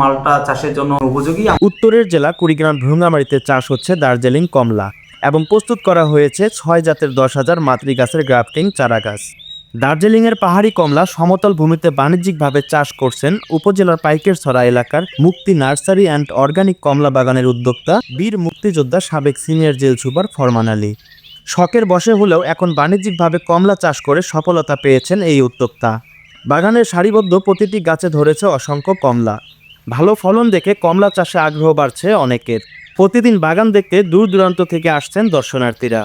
মালটা চাষের জন্য উপযোগী। উত্তরের জেলা কুড়িগ্রাম ভ্রুঙ্গামারিতে চাষ হচ্ছে দার্জিলিং কমলা এবং প্রস্তুত করা হয়েছে ছয় জাতের দশ হাজার মাতৃ গাছের গ্রাফটিং চারা গাছ দার্জিলিংয়ের পাহাড়ি কমলা সমতল ভূমিতে বাণিজ্যিকভাবে চাষ করছেন উপজেলার পাইকেরছড়া এলাকার মুক্তি নার্সারি অ্যান্ড অর্গানিক কমলা বাগানের উদ্যোক্তা বীর মুক্তিযোদ্ধা সাবেক সিনিয়র জেল সুপার ফরমান আলী। শখের বসে হলেও এখন বাণিজ্যিকভাবে কমলা চাষ করে সফলতা পেয়েছেন এই উদ্যোক্তা। বাগানের সারিবদ্ধ প্রতিটি গাছে ধরেছে অসংখ্য কমলা। ভালো ফলন দেখে কমলা চাষে আগ্রহ বাড়ছে অনেকের। প্রতিদিন বাগান দেখতে দূর দূরান্ত থেকে আসছেন দর্শনার্থীরা।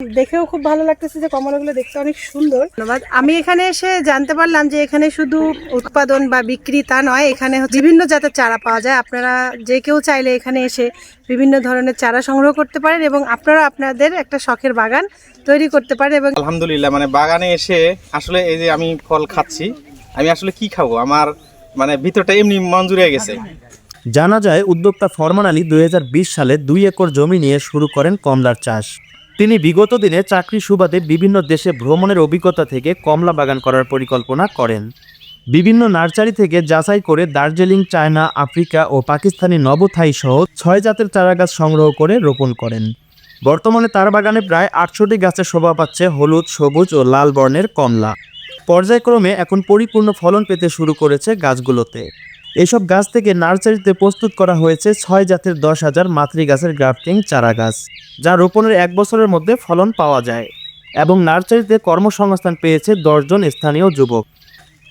দেখেও খুব ভালো লাগতেছে যে কমলাগুলো দেখতে অনেক সুন্দর। ধন্যবাদ। আমি এখানে এসে জানতে পারলাম যে এখানে শুধু উৎপাদন বা বিক্রি তা নয় এখানে বিভিন্ন জাতের চারা পাওয়া যায়। আপনারা যে কেউ চাইলে এখানে এসে বিভিন্ন ধরনের চারা সংগ্রহ করতে পারেন এবং আপনারা আপনাদের একটা শখের বাগান তৈরি করতে পারেন এবং আলহামদুলিল্লাহ মানে বাগানে এসে আসলে এই যে আমি ফল খাচ্ছি আমি আসলে কি খাব? আমার মানে ভিতরটা এমনি মঞ্জুর হয়ে গেছে। জানা যায়, উদ্যোক্তা ফরমান আলী দুই হাজার বিশ সালে দুই একর জমি নিয়ে শুরু করেন কমলার চাষ। তিনি বিগত দিনে চাকরি সুবাদে বিভিন্ন দেশে ভ্রমণের অভিজ্ঞতা থেকে কমলা বাগান করার পরিকল্পনা করেন। বিভিন্ন নার্সারি থেকে যাচাই করে দার্জিলিং, চায়না, আফ্রিকা ও পাকিস্তানি নবথাই সহ ছয় জাতের চারাগাছ সংগ্রহ করে রোপণ করেন। বর্তমানে তার বাগানে প্রায় আটশোটি গাছের শোভা পাচ্ছে হলুদ, সবুজ ও লাল বর্ণের কমলা। পর্যায়ক্রমে এখন পরিপূর্ণ ফলন পেতে শুরু করেছে গাছগুলোতে। এসব গাছ থেকে নার্সারিতে প্রস্তুত করা হয়েছে ছয় জাতের দশ হাজার মাতৃ গাছের গ্রাফটিং চারা গাছ, যা রোপণের এক বছরের মধ্যে ফলন পাওয়া যায় এবং নার্সারিতে কর্মসংস্থান পেয়েছে দশজন স্থানীয় যুবক।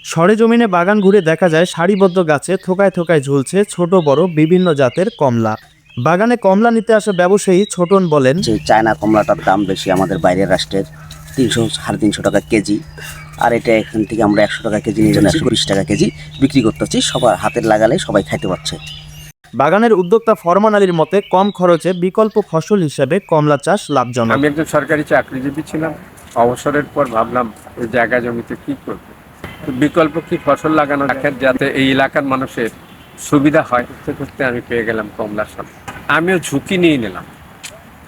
সরেজমিনে বাগান ঘুরে দেখা যায় সারিবদ্ধ গাছে থোকায় থোকায় ঝুলছে ছোট, বড়, বিভিন্ন জাতের কমলা। বাগানে কমলা নিতে আসা ব্যবসায়ী ছোটন বলেন, যে চায়না কমলাটার দাম বেশি আমাদের বাইরের রাষ্ট্রের তিনশো, সাড়ে তিনশো টাকা কেজি। আর এটা এখান থেকে আমরা একশো টাকা কেজি নিয়ে যাচ্ছি তিরিশ টাকা কেজি বিক্রি করতেছি। সবার হাতের লাগালে সবাই খাইতে পারছে। বাগানের উদ্যোক্তা ফরমান আলীর মতে কম খরচে বিকল্প ফসল হিসেবে কমলা চাষ লাভজনক। আমি একজন সরকারি চাকরিজীবী ছিলাম। অবসরের পর ভাবলাম এই জায়গা জমিতে কি করব? তো বিকল্প কি ফসল লাগানো রাখেন যাতে এই এলাকার মানুষের সুবিধা হয় করতে করতে আমি পেয়ে গেলাম কমলার সাথে আমিও ঝুঁকি নিয়ে নিলাম।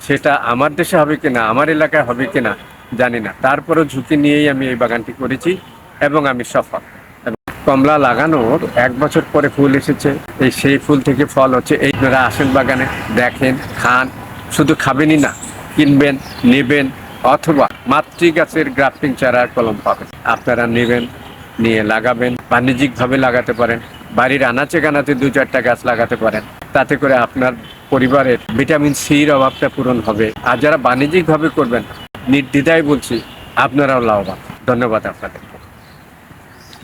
সেটা আমার দেশে হবে কিনা আমার এলাকায় হবে কিনা জানি না। তারপরেও ঝুঁকি নিয়েই আমি এই বাগানটি করেছি এবং আমি সফল। কমলা লাগানোর এক বছর পরে ফুল এসেছে। এই সেই ফুল থেকে ফল হচ্ছে। এই আপনারা আসেন বাগানে, দেখেন, খান। শুধু খাবেনই না, কিনবেন, নেবেন অথবা মাতৃ গাছের গ্রাফটিং চারার কলম পাবেন। আপনারা নেবেন, নিয়ে লাগাবেন, বাণিজ্যিকভাবে লাগাতে পারেন। বাড়ির আনাচে কানাচে দু চারটা গাছ লাগাতে পারেন। তাতে করে আপনার পরিবারের ভিটামিন সির অভাবটা পূরণ হবে। আর যারা বাণিজ্যিকভাবে করবেন নির্দ্বিধায় বলছি আপনারাও লাভবান। ধন্যবাদ আপনাদের।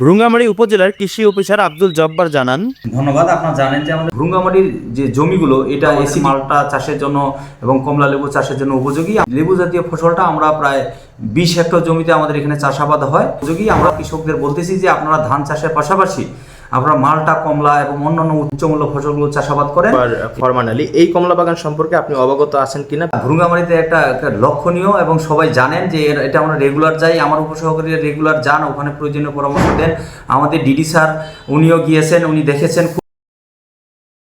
রুঙ্গামারী উপজেলার কৃষি অফিসার আব্দুল জব্বার জানান ধন্যবাদ আপনারা জানেন যে আমাদের ভ্রুঙ্গামাটির যে জমিগুলো এটা এসি মালটা চাষের জন্য এবং কমলা লেবু চাষের জন্য উপযোগী। লেবু জাতীয় ফসলটা আমরা প্রায় বিশ হেক্টর জমিতে আমাদের এখানে চাষাবাদ হয়। উপযোগী। আমরা কৃষকদের বলতেছি যে আপনারা ধান চাষের পাশাপাশি আপনারা মালটা কমলা এবং অন্যান্য উচ্চমূল্য ফসলগুলো চাষাবাদ করেন ফরমান আলী এই কমলা বাগান সম্পর্কে আপনি অবগত আছেন কিনা? ভ্রুঙ্গামারিতে একটা একটা লক্ষণীয় এবং সবাই জানেন যে এটা আমরা রেগুলার যাই। আমার উপসহকারীরা রেগুলার যান ওখানে প্রয়োজনীয় পরামর্শ দেন। আমাদের ডিডি স্যার উনিও গিয়েছেন উনি দেখেছেন